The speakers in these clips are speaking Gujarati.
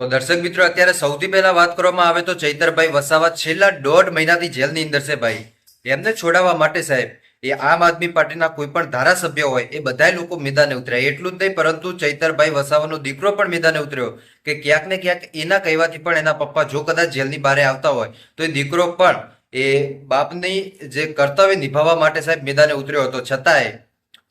તો દર્શક મિત્રો, અત્યારે સૌથી પહેલા વાત કરવામાં આવે તો ચૈતરભાઈ વસાવા છેલ્લા દોઢ મહિનાથી જેલની અંદર છે ભાઈ. એમને છોડાવવા માટે સાહેબ, એ આમ આદમી પાર્ટીના કોઈ પણ ધારાસભ્ય હોય, એ બધા લોકો મેદાને ઉતર્યા. એટલું જ નહીં, પરંતુ ચૈતરભાઈ વસાવાનો દીકરો પણ મેદાને ઉતર્યો કે ક્યાંક ને ક્યાંક એના કહેવાથી પણ એના પપ્પા જો કદાચ જેલની બહાર આવતા હોય, તો એ દીકરો પણ એ બાપની જે કર્તવ્ય નિભાવવા માટે સાહેબ મેદાને ઉતર્યો હતો. છતાંય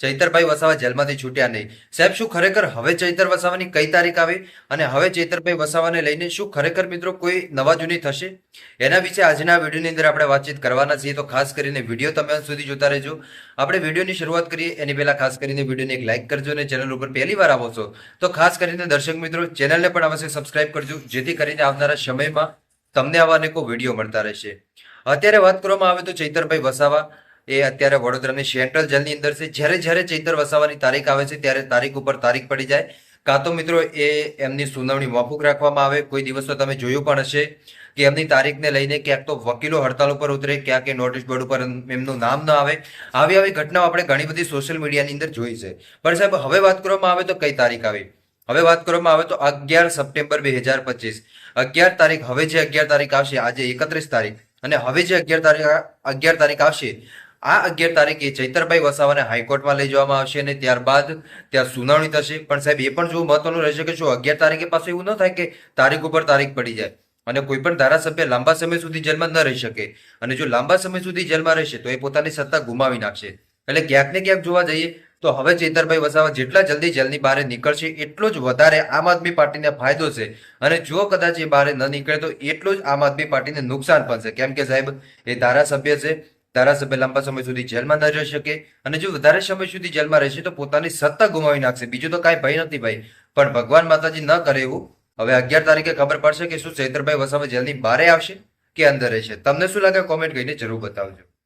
ચૈતરભાઈ વસાવા જેલમાંથી છૂટ્યા નહીં. સાહેબ, શું ખરેખર હવે ચૈતર વસાવાની કઈ તારીખ આવી? અને હવે ચૈતરભાઈ વસાવાને લઈને શું ખરેખર મિત્રો કોઈ નવા જૂની થશે? એના વિશે આજના વિડીયોની અંદર આપણે વાતચીત કરવાના છીએ. તો ખાસ કરીને વીડિયો તમે સુધી જોતા રહેજો. આપણે વિડીયોની શરૂઆત કરીએ. એની પહેલાં ખાસ કરીને વિડીયોને એક લાઇક કરજો અને ચેનલ ઉપર પહેલી વાર આવો છો, તો ખાસ કરીને દર્શક મિત્રો, ચેનલને પણ અવશ્ય સબસ્ક્રાઇબ કરજો, જેથી કરીને આવનારા સમયમાં તમને આવા અનેકો વીડિયો મળતા રહેશે. અત્યારે વાત કરવામાં આવે તો ચૈતરભાઈ વસાવા એ અત્યારે વડોદરાની સેન્ટ્રલ જેલની અંદર છે. જ્યારે જ્યારે ચૈતર વસાવાની તારીખ આવે છે, ત્યારે તારીખ ઉપર તારીખ પડી જાય. કાં તો મિત્રો એ એમની સુનાવણી મોકૂફ રાખવામાં આવે. કોઈ દિવસ તમે જોયું પણ હશે કે એમની તારીખને લઈને ક્યાંક તો વકીલો હડતાલ ઉપર ઉતરે, ક્યાંક એ નોટિસ બોર્ડ ઉપર એમનું નામ ન આવે. આવી આવી ઘટનાઓ આપણે ઘણી બધી સોશિયલ મીડિયાની અંદર જોઈ છે. પણ સાહેબ, હવે વાત કરવામાં આવે તો કઈ તારીખ આવી? હવે વાત કરવામાં આવે તો અગિયાર સપ્ટેમ્બર બે હજાર પચીસ. અગિયાર તારીખ હવે જે અગિયાર તારીખ આવશે, આજે એકત્રીસ તારીખ. અને હવે જે અગિયાર તારીખ અગિયાર તારીખ આવશે આ અગિયાર તારીખે ચૈતરભાઈ વસાવાને હાઈકોર્ટમાં લઈ જવામાં આવશે અને ત્યારબાદ ત્યાં સુનાવણી થશે. પણ સાહેબ, એ પણ જોવું મહત્વનું રહેશે કે શું અગિયાર તારીખે પાસે એવું ન થાય કે તારીખ ઉપર તારીખ પડી જાય અને કોઈ પણ ધારાસભ્ય લાંબા સમય સુધી જેલમાં ન રહી શકે અને જો લાંબા સમય સુધી જેલમાં રહેશે તો એ પોતાની સત્તા ગુમાવી નાખશે. એટલે ક્યાંક ને ક્યાંક જોવા જઈએ તો હવે ચેતરભાઈ વસાવા જેટલા જલ્દી જેલની બહાર નીકળશે એટલો જ વધારે આમ આદમી પાર્ટીને ફાયદો છે અને જો કદાચ એ બહાર ન નીકળે તો એટલું જ આમ આદમી પાર્ટીને નુકસાન પણ છે. કેમ કે સાહેબ, એ ધારાસભ્ય છે ધારાસભ્ય લાંબા સમય સુધી જેલમાં ન રહી શકે અને જો વધારે સમય સુધી જેલમાં રહેશે તો પોતાની સત્તા ગુમાવી નાખશે. બીજું તો કાંઈ ભય નથી ભાઈ. પણ ભગવાન માતાજી ન કરે એવું, હવે અગિયાર તારીખે ખબર પડશે કે શું ચૈતરભાઈ વસાવા જેલની બારે આવશે કે અંદર રહેશે. તમને શું લાગે? કોમેન્ટ કરીને જરૂર બતાવજો.